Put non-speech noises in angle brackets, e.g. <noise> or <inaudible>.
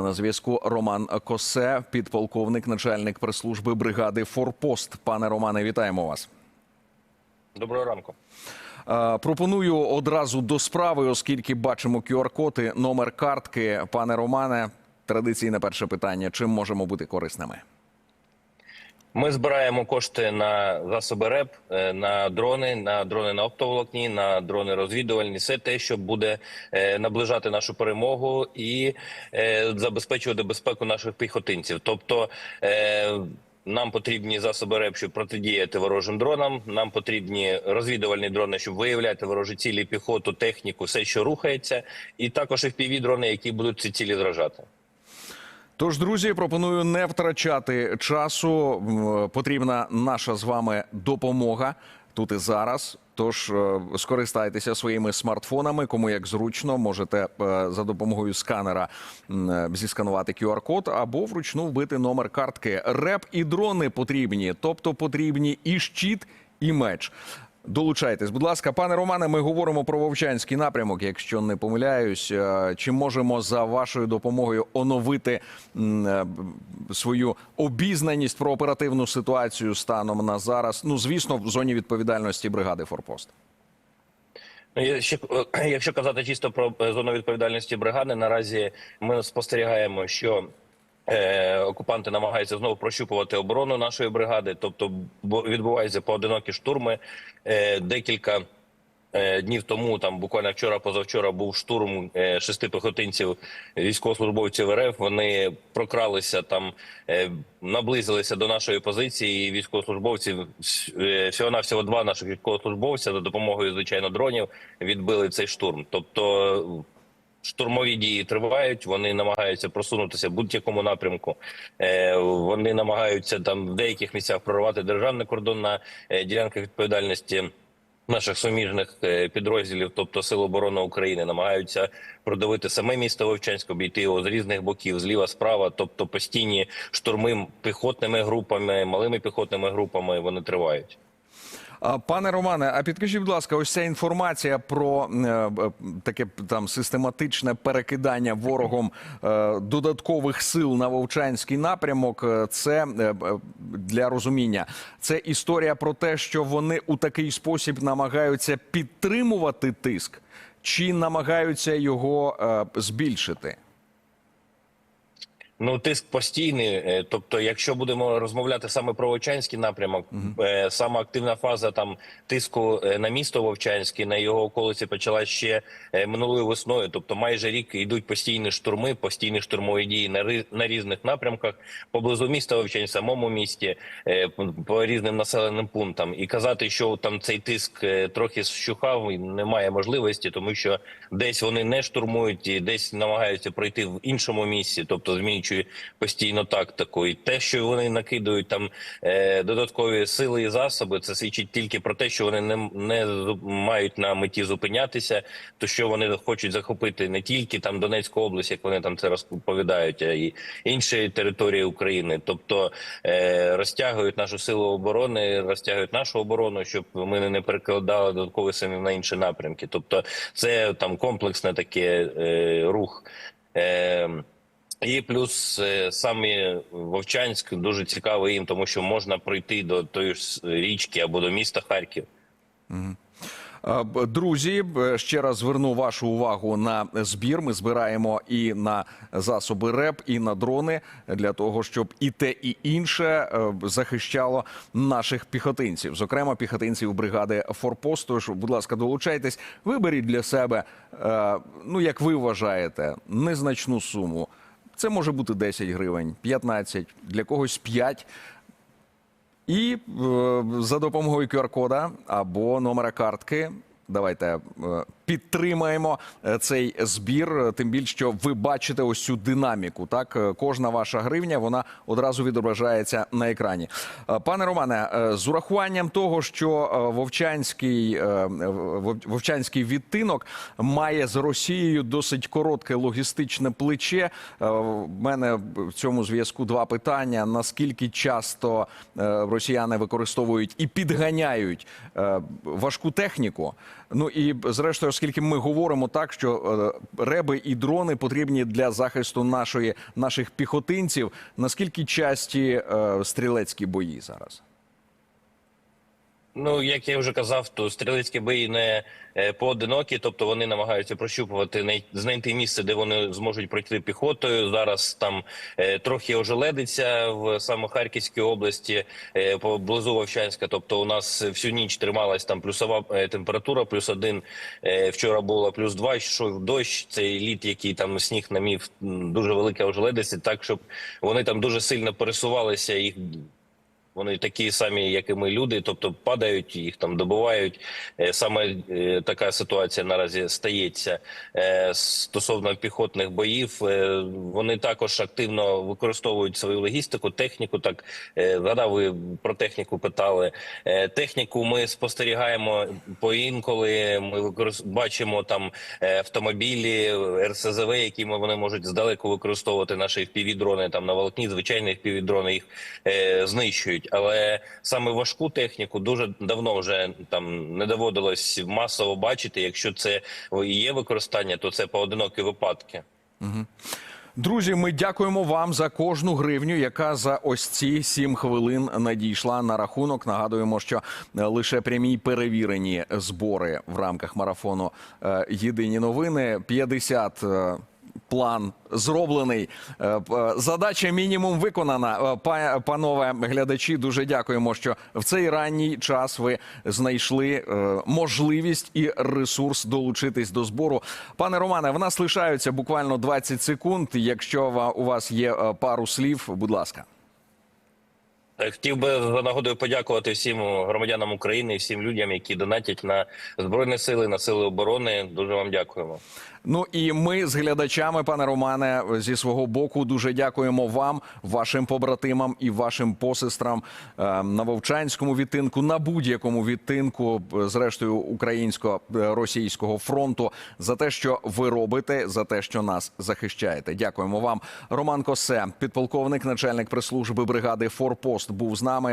На зв'язку Роман Косе, підполковник, начальник прес-служби бригади Форпост. Пане Романе, вітаємо вас. Доброго ранку. Пропоную одразу до справи, оскільки бачимо QR-коди, номер картки. Пане Романе, традиційне перше питання: чим можемо бути корисними? Ми збираємо кошти на засоби РЕП, е, на дрони, на дрони на оптоволокні, на дрони розвідувальні. Все те, що буде е, наближати нашу перемогу і е, забезпечувати безпеку наших піхотинців. Тобто. Нам потрібні засоби РЕП, щоб протидіяти ворожим дронам. Нам потрібні розвідувальні дрони, щоб виявляти ворожі цілі, піхоту, техніку, все, що рухається, і також fpv дрони, які будуть ці цілі зражати. Тож, друзі, пропоную не втрачати часу. Потрібна наша з вами допомога тут і зараз. Тож е, скористайтеся своїми смартфонами, кому як зручно, можете е, за допомогою сканера е, зісканувати QR-код або вручну вбити номер картки. Реп і дрони потрібні, тобто потрібні і щит, і меч. Долучайтесь, будь ласка, пане Романе. Ми говоримо про вовчанський напрямок. Якщо не помиляюсь, Е, чи можемо за вашою допомогою оновити е, свою обізнаність про оперативну ситуацію станом на зараз? Ну звісно, в зоні відповідальності бригади Форпост. Ну, ще, е, <clears throat> якщо казати чисто про зону відповідальності бригади, наразі ми спостерігаємо, що окупанти намагаються знову прощупувати оборону нашої бригади, тобто відбуваються поодинокі штурми. Е, декілька е, днів тому, там буквально вчора, позавчора, був штурм е, шести піхотинців військовослужбовців РФ. Вони прокралися там, е, наблизилися до нашої позиції. І військовослужбовців всього на всього два наших військовослужбовця за допомогою звичайно дронів відбили цей штурм. Тобто. Штурмові дії тривають. Вони намагаються просунутися в будь-якому напрямку. Е, вони намагаються там в деяких місцях прорвати державний кордон на е, ділянках відповідальності наших суміжних е, підрозділів, тобто Сил оборони України, намагаються продавити саме місто Вовчанськ, обійти його з різних боків, зліва, справа, тобто постійні штурми піхотними групами, малими піхотними групами вони тривають. Пане Романе, а підкажіть, будь ласка, ось ця інформація про е, таке там систематичне перекидання ворогом е, додаткових сил на Вовчанський напрямок. е, Це е, для розуміння. Це історія про те, що вони у такий спосіб намагаються підтримувати тиск, чи намагаються його е, збільшити? Ну, тиск постійний. е, Тобто, якщо будемо розмовляти саме про Вовчанський напрямок, е, сама активна фаза там тиску е, на місто Вовчанське, на його околиці почалася ще е, минулою весною. Тобто, майже рік йдуть постійні штурми, постійні штурмові дії на на різних напрямках поблизу міста Вовчань, самому місті, е, по- різним населеним пунктам. І казати, що там цей тиск е, трохи щухав, немає можливості, тому що десь вони не штурмують, і десь намагаються пройти в іншому місці, тобто змінюючи постійно тактику. І те, що вони накидують там е, додаткові сили і засоби, це свідчить тільки про те, що вони не, не мають на меті зупинятися, то що вони хочуть захопити не тільки там Донецьку область, як вони там це розповідають, а й інші території України, тобто е, розтягують нашу силу оборони, розтягують нашу оборону, щоб ми не перекладали додаткові сили на інші напрямки. Тобто, це там комплексне таке е, рух. Е, і плюс е, самі Вовчанськ дуже цікавий їм, тому що можна пройти до тої ж річки або до міста Харків. Друзі, ще раз зверну вашу увагу на збір. Ми збираємо і на засоби РЕП, і на дрони для того, щоб і те, і інше е, захищало наших піхотинців, зокрема піхотинців бригади Форпост. Тож, будь ласка, долучайтесь, виберіть для себе, е, ну як ви вважаєте, незначну суму. Це може бути 10 гривень, 15, для когось 5. І е, за допомогою QR-кода або номера картки. Давайте е, підтримаємо е, цей збір. е, Тим більше, що ви бачите ось цю динаміку. Так, Е, кожна ваша гривня вона одразу відображається на екрані. Пане Романе, з урахуванням того, що вовчанський вовчанський відтинок має з Росією досить коротке логістичне плече. В мене в цьому зв'язку два питання: наскільки часто росіяни використовують і підганяють важку техніку? Ну і зрештою, оскільки ми говоримо так, що е, реби і дрони потрібні для захисту нашої наших піхотинців. Наскільки часті е, стрілецькі бої зараз? Ну, як я вже казав, то стрілецькі бої не е, поодинокі, тобто вони намагаються прощупувати, най- знайти місце, де вони зможуть пройти піхотою. Зараз там е, трохи ожеледиться в саме Харківській області, е, поблизу Вовчанська. Тобто, у нас всю ніч трималась там плюсова температура, плюс один. Вчора було плюс два. Йшов дощ. Цей лід, який там сніг намів, дуже велике ожеледиться, так щоб вони там дуже сильно пересувалися. Їх вони такі самі, як і ми, люди, тобто падають, їх там добувають. Е, Саме е, така ситуація наразі стається Е, стосовно піхотних боїв. Вони також активно використовують свою логістику, техніку. Так згадав, ви про техніку питали. Техніку ми спостерігаємо поінколи. Ми бачимо там автомобілі, РСЗВ, які вони можуть здалеку використовувати наші впівдрони там на волокні. Звичайні впівдрони їх е, знищують. Але саме важку техніку дуже давно вже там не доводилось масово бачити. Якщо це є використання, то це поодинокі випадки. Друзі, ми дякуємо вам за кожну гривню, яка за ось ці сім хвилин надійшла на рахунок. Нагадуємо, що е, лише прямі перевірені збори в рамках марафону е, Єдині новини 50 е, План зроблений. Е, Задача мінімум виконана. Е, Панове глядачі, дуже дякуємо, що в цей ранній час ви знайшли е, можливість і ресурс долучитись до збору. Пане Романе, в нас лишаються буквально 20 секунд. Якщо у вас є е, пару слів, будь ласка. Е, Хотів би за нагодою подякувати всім громадянам України, всім людям, які донатять на збройні сили, на сили оборони. Дуже вам дякуємо. Ну і ми з глядачами, пане Романе, зі свого боку дуже дякуємо вам, вашим побратимам і вашим посестрам е, на Вовчанському відтинку, на будь-якому відтинку, е, зрештою українсько-російського фронту, за те, що ви робите, за те, що нас захищаєте. Дякуємо вам. Роман Косе, підполковник, начальник прес-служби бригади Форпост, був з нами.